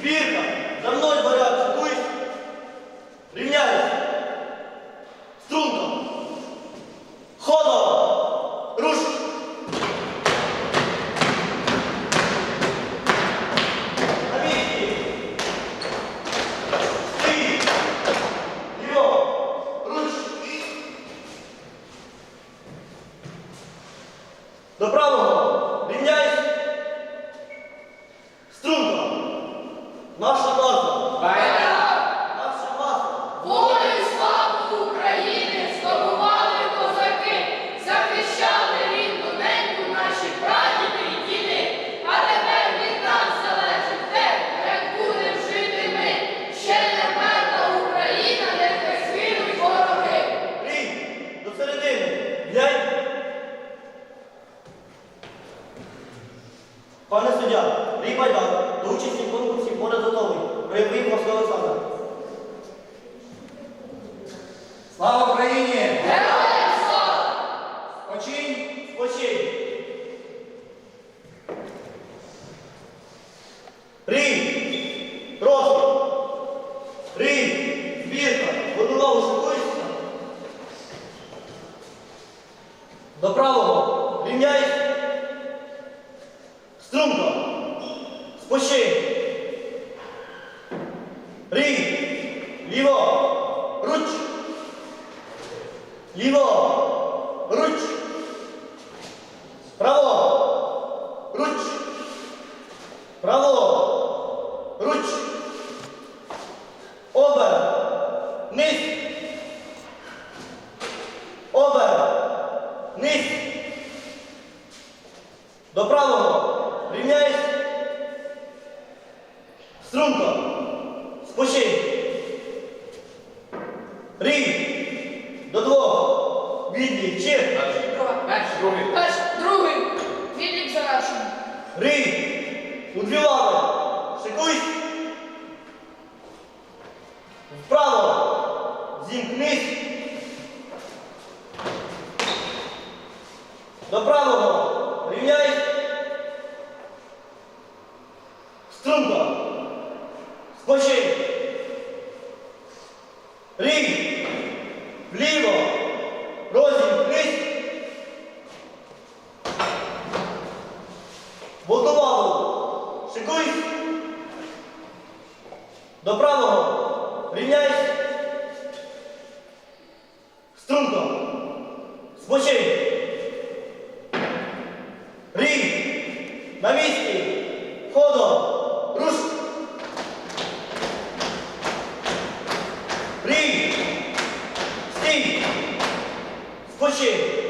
Збірка! За мною порядок, шикуйся! Рівняйся! Струнко! Ходом! Руш! На Наша назва! Наша назва! Волю і славу України здобували козаки, захищали рідну неньку наші прадіди і діди. А тепер від нас залежить те, як будем жити ми. Ще не вмерла Україна, нехай згинуть вороги. Рій! До середини! Глянь! Пане суддя, Рій Байдан, до участі До правого! Рівняйся! Струнко! Спочинь! Рій! Ліво! Руч! Ліво! Руч! Право! Руч! Право! Руч! Низ! До правого! Рівняйся! Струнко! Спочинь! Рій! До двох! Відлік! Чир! Перший, другий. Перший, другий, відлік завершений. Рій! У дві лави! Шикуйсь! Вправо! Зімкнись! До правого! Рівняйсь! Струнко! Спочинь! Рій! Вліво! Розімкнись! Волновалу! Шикуйсь! До правого! Рівняйсь! Струнко! Спочинь! На місці ходом руш! Рій! Стій! Спочинь!